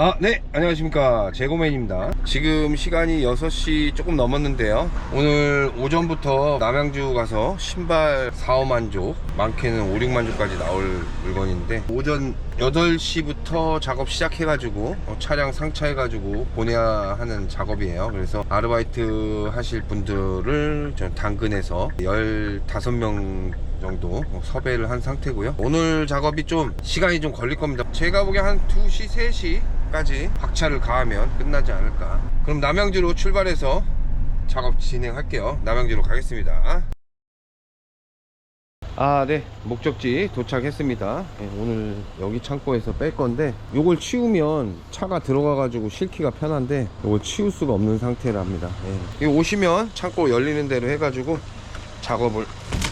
아, 네, 안녕하십니까. 재고맨입니다. 지금 시간이 6시 조금 넘었는데요. 오늘 오전부터 남양주 가서 신발 4, 5만 족, 많게는 5, 6만 족까지 나올 물건인데, 오전 8시부터 작업 시작해가지고, 어, 차량 상차해가지고 보내야 하는 작업이에요. 그래서 아르바이트 하실 분들을 좀 당근해서 15명 정도 섭외를 한 상태고요 오늘 작업이 좀 시간이 좀 걸릴 겁니다 제가 보기엔 한 2시 3시 까지 박차를 가하면 끝나지 않을까 그럼 남양주로 출발해서 작업 진행할게요 남양주로 가겠습니다 아, 네. 목적지 도착했습니다. 예, 오늘 여기 창고에서 뺄 건데, 요걸 치우면 차가 들어가 가지고 실기가 편한데, 요걸 치울 수가 없는 상태랍니다. 예. 여기 오시면 창고 열리는 대로 해 가지고 작업을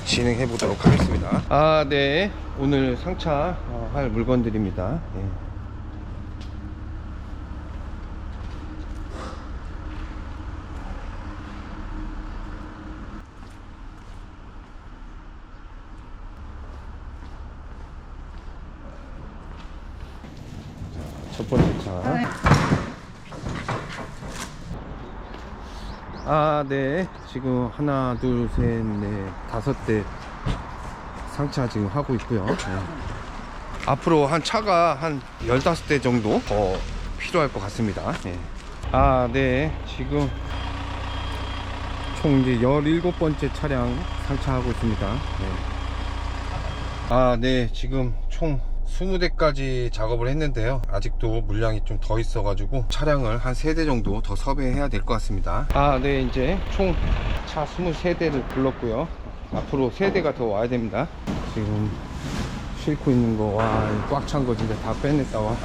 진행해 보도록 하겠습니다. 아, 네. 오늘 상차할 물건들입니다. 예. 첫 번째 차. 아, 네. 지금 하나, 둘, 셋, 넷, 다섯 대 상차 지금 하고 있고요. 네. 앞으로 한 차가 한 15대 정도 더 필요할 것 같습니다. 네. 아, 네. 지금 총 이제 17번째 차량 상차하고 있습니다. 네. 아, 네. 지금 총 20대까지 작업을 했는데요. 아직도 물량이 좀 더 있어 가지고 차량을 한 3대 정도 더 섭외해야 될 것 같습니다. 아, 네. 이제 총 차 23대를 불렀고요. 앞으로 3대가 더 와야 됩니다. 지금 싣고 있는 거, 와, 꽉 찬 거 진짜 다 빼냈다, 와.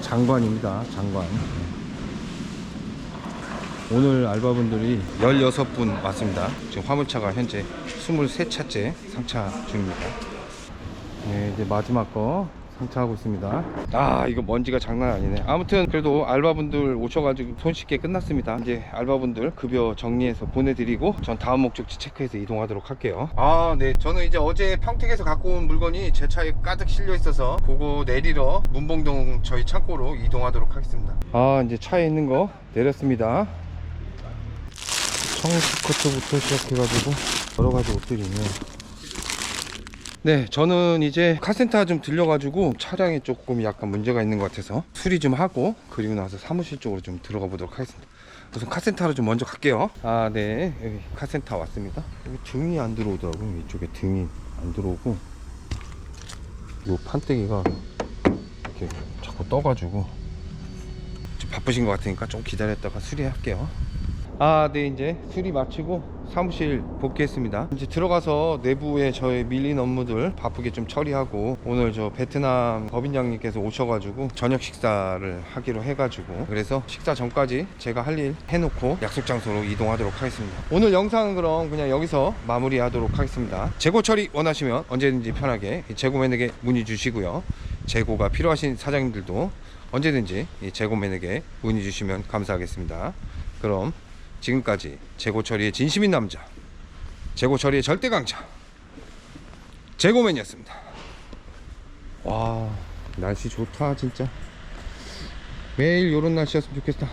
장관입니다. 장관. 오늘 알바분들이 16분 왔습니다. 지금 화물차가 현재 23차째 상차 중입니다. 네, 이제 마지막 거 상차하고 있습니다. 아, 이거 먼지가 장난 아니네. 아무튼 그래도 알바분들 오셔가지고 손쉽게 끝났습니다. 이제 알바분들 급여 정리해서 보내드리고 전 다음 목적지 체크해서 이동하도록 할게요. 아, 네. 저는 이제 어제 평택에서 갖고 온 물건이 제 차에 가득 실려 있어서 그거 내리러 문봉동 저희 창고로 이동하도록 하겠습니다. 아, 이제 차에 있는 거 내렸습니다. 청스커트부터 시작해가지고 여러 가지 옷들이 있네요. 네, 저는 이제 카센터 좀 들려가지고 차량에 조금 약간 문제가 있는 것 같아서 수리 좀 하고 그리고 나서 사무실 쪽으로 좀 들어가 보도록 하겠습니다. 우선 카센터로 좀 먼저 갈게요. 아, 네, 여기 카센터 왔습니다. 여기 등이 안 들어오더라고요. 이쪽에 등이 안 들어오고 이 판때기가 이렇게 자꾸 떠가지고 좀 바쁘신 것 같으니까 좀 기다렸다가 수리할게요. 아, 네, 이제 수리 마치고 사무실 복귀했습니다. 이제 들어가서 내부에 저의 밀린 업무들 바쁘게 좀 처리하고 오늘 저 베트남 법인장님께서 오셔가지고 저녁 식사를 하기로 해가지고 그래서 식사 전까지 제가 할 일 해놓고 약속 장소로 이동하도록 하겠습니다. 오늘 영상은 그럼 그냥 여기서 마무리하도록 하겠습니다. 재고 처리 원하시면 언제든지 편하게 이 재고맨에게 문의 주시고요. 재고가 필요하신 사장님들도 언제든지 이 재고맨에게 문의 주시면 감사하겠습니다. 그럼 지금까지 재고 처리의 진심인 남자, 재고 처리의 절대 강자, 재고맨이었습니다. 와, 날씨 좋다 진짜. 매일 이런 날씨였으면 좋겠다.